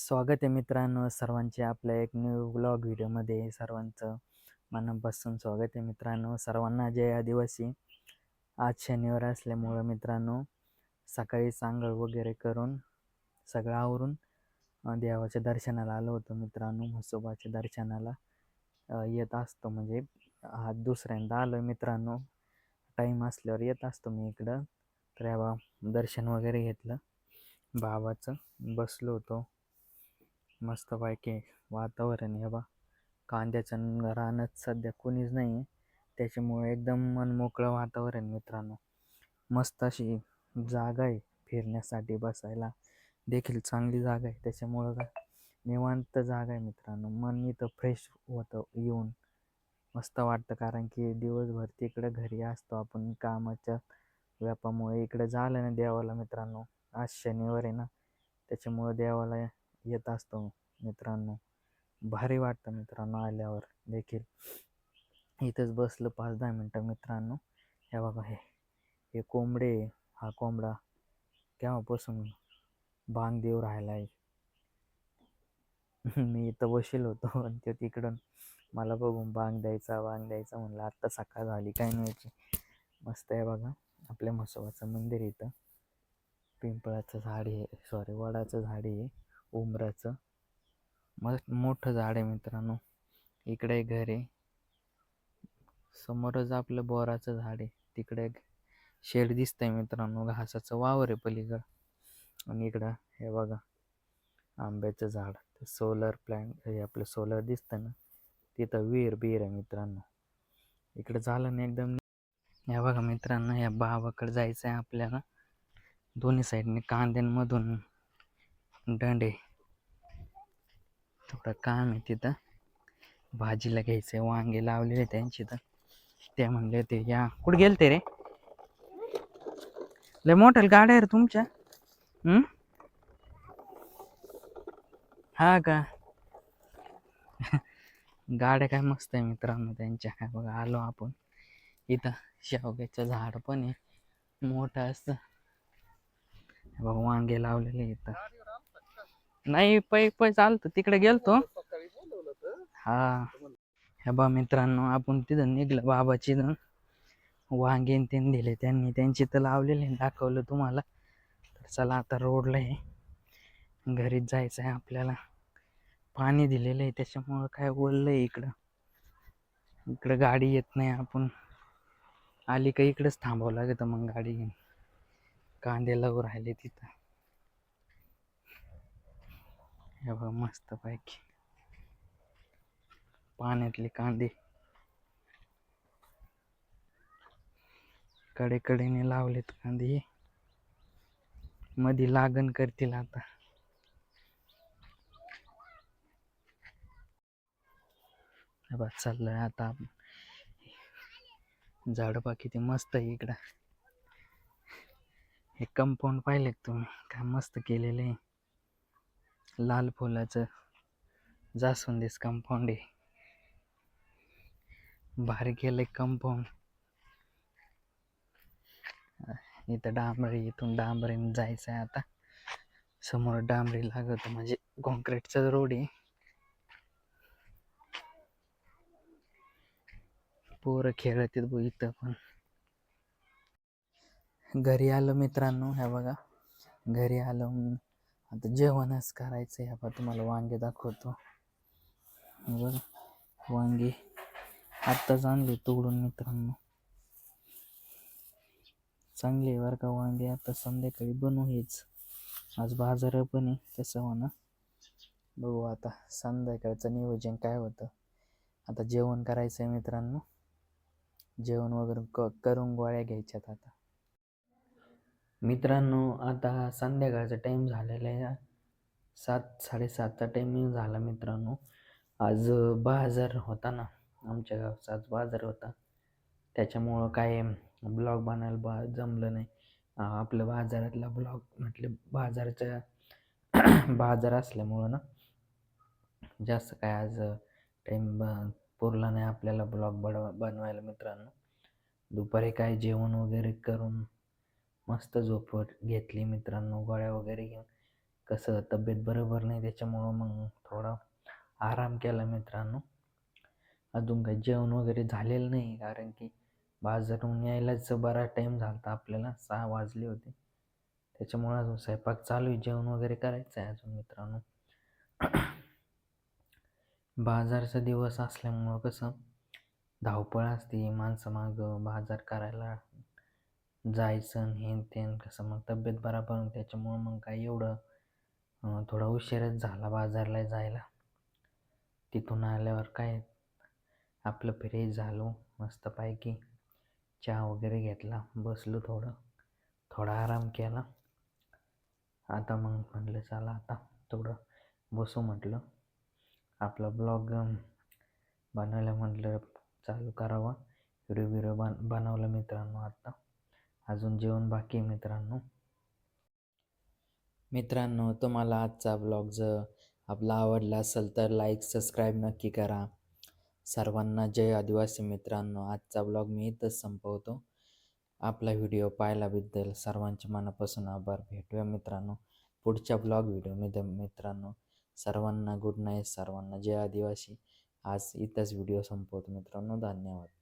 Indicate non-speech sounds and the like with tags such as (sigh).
स्वागत आहे मित्रांनो सर्वांचे आपल्या एक न्यू व्लॉग व्हिडिओमध्ये सर्वांचं मनापासून स्वागत आहे मित्रांनो. सर्वांना जय आदिवासी. आज शनिवार असल्यामुळं मित्रांनो सकाळी सांगळ वगैरे करून सगळं आवरून देवाच्या दर्शनाला आलो होतो मित्रांनो म्हसोबाच्या दर्शनाला. येत असतो म्हणजे हा दुसऱ्यांदा आलो मित्रांनो. टाईम असल्यावर येत असतो मी इकडं. तर या दर्शन वगैरे घेतलं. बाबाचं बसलो होतो. मस्तपैकी वातावरण आहे बा. कांद्याचं न- रानात सध्या कोणीच नाही आहे. त्याच्यामुळे एकदम मनमोकळं वातावरण मित्रांनो. मस्त अशी जागा आहे फिरण्यासाठी बसायला. देखील चांगली जागा आहे. त्याच्यामुळं काय? निवांत जागा आहे मित्रांनो. मन इथं फ्रेश होतं येऊन मस्त वाटतं. कारण की दिवसभर तिकडं घरी असतो आपण. कामाच्या व्यापामुळे इकडं झालं ना देवाला मित्रांनो. आज शनिवार आहे ना. त्याच्यामुळं देवाला येत असतो मित्रांनो. भारी वाटतं मित्रांनो आल्यावर देखील. इथंच बसलं पाच दहा मिनटं मित्रांनो. हे बघा हे. हे कोंबडे हा कोंबडा केव्हापासून बांग देऊ राहिला आहे? (laughs) मी इथं बसेल होतो आणि तो तिकडून मला बघून बांग द्यायचा बांग द्यायचा म्हणलं आत्ता सकाळ झाली काय न्यायची? मस्त आहे बघा. आपल्या म्हसोबाचं मंदिर इथं. पिंपळाचं झाड आहे. सॉरी वडाचं झाड आहे. उमराचं मस्त मोठं झाड आहे मित्रांनो. इकडे घर आहे. समोरच आपलं बोराचं झाड आहे. तिकडे शेड शेड दिसतंय मित्रांनो. घासाचं वावर आहे पलीकडं. आणि इकडं हे बघा. आंब्याचं झाड. सोलर प्लॅन्ट हे आपलं सोलर दिसतं ना. तिथं विहीर बिहीर आहे मित्रांनो. इकडं झालं ना एकदम. ह्या बघा मित्रांनो ह्या बाबाकडे जायचं आहे आपल्याला. दोन्ही साईडने कांद्यांमधून दंडे. थोडं काम आहे तिथं. भाजीला घ्यायचं आहे वांगे लावलेले त्यांची तर. ते म्हणले ते या कुठे गेलते रे? लय मोठ्या गाड्या आहे रे तुमच्या. हम्म? हा का? गाड्या काय मस्त आहे मित्रांनो त्यांच्या. काय बघा आलो आपण. इथं शेवग्याचं झाड पण आहे. मोठं असतं बघा वांगे लावलेले इथं नाही पै पै चालतो तिकडे गेलतो. हा. हे बा मित्रांनो आपण तिथं निघलं बाबाची वांगे न तीन दिले त्यांनी त्यांची तर लावलेले दाखवलं तुम्हाला. तर चला आता रोडला आहे घरीच जायचं आहे आपल्याला. पाणी दिलेलं आहे त्याच्यामुळं काय ओललं आहे इकडं. इकडं गाडी येत नाही आपण. आली का इकडेच थांबावं लागतं मग गाडी घेऊन. कांदे लावून राहिले तिथं. हे बघा मस्त पैकी पाण्यातले कांदे. कडे कडेने लावलेत कांदे मध्ये लागण करतील आता. हे चाललंय आता आपण. झाड किती मस्त आहे इकडं. हे कंपाऊंड पाहिलेत तुम्ही. काय मस्त केलेलं आहे. लाल फुलाचं जास्वंदीच कंपाऊंड आहे. भारी केलंय कंपाऊंड इथं डांबरी इथून डांबरीने जायचं आहे आता. समोर डांबरी लागत म्हणजे कॉन्क्रीटचा रोड आहे. पोरं खेळत आहेत इथं पण. घरी आलो मित्रांनो ह्या बघा. घरी आलो. आता जेवणच करायचं आहे आपण तुम्हाला वांगे दाखवतो. हे वांगे आत्ताच आणले तोडून मित्रांनो. चांगली आहे बरं का वांगे. आता संध्याकाळी बनवू हेच. आज बाजार पण आहे तसं म्हणा बघू आता संध्याकाळचं नियोजन काय होतं. आता जेवण करायचं आहे मित्रांनो. जेवण वगैरे क करून गोळ्या घ्यायच्यात आता. मित्रांनो आता संध्याकाळचा टाईम झालेला आहे. सात साडेसातचा टायमिंग झाला मित्रांनो. आज बाजार होता ना. आमच्या गावचा आज बाजार होता. त्याच्यामुळं काय ब्लॉग बनायला बा जमलं नाही. आपलं बाजारातला ब्लॉग म्हटले बाजाराच्या (clears throat) बाजार असल्यामुळं ना. जास्त काय आज टाईम ब पुरला नाही आपल्याला ब्लॉग बनवा बनवायला मित्रांनो. दुपारी काय जेवण वगैरे करून मस्त झोप घेतली मित्रांनो. गोळ्या वगैरे घेऊन. कसं तब्येत बरोबर नाही त्याच्यामुळं मग थोडा आराम केला मित्रांनो. अजून काही जेवण वगैरे झालेलं नाही कारण की बाजारून यायलाच बराच टाईम झाला होता आपल्याला. सहा वाजले होते. त्याच्यामुळं अजून स्वयंपाक चालू आहे. जेवण वगैरे करायचं आहे अजून मित्रांनो. बाजारचा दिवस असल्यामुळं कसं धावपळ असते. माणसं मागं बाजार करायला जायचं हे तेन कसं. मग तब्येत बराबर नाही त्याच्यामुळं मग काय एवढं थोडा उशीरच झाला बाजारला जायला. तिथून आल्यावर काय आपलं फ्रेश झालो मस्तपैकी चहा वगैरे घेतला बसलो थोडं थोडा आराम केला. आता मग म्हटलं चला आता थोडं बसू म्हटलं. आपला ब्लॉग बनवलं म्हटलं चालू करावा. व्हिडिओ बिडिओ बन बनवलं मित्रांनो आता. अजून जेवण बाकी आहे मित्रांनो. मित्रांनो तुम्हाला आजचा ब्लॉग जर आपला आवडला असेल तर लाईक सबस्क्राईब नक्की करा. सर्वांना जय आदिवासी मित्रांनो. आजचा ब्लॉग मी इथंच संपवतो. आपला व्हिडिओ पाहिल्याबद्दल सर्वांचे मनापासून आभार. भेटूया मित्रांनो पुढच्या ब्लॉग व्हिडिओमध्ये मित्रांनो. सर्वांना गुड नाईट सर्वांना जय आदिवासी. आज इथंच व्हिडिओ संपवतो मित्रांनो. धन्यवाद.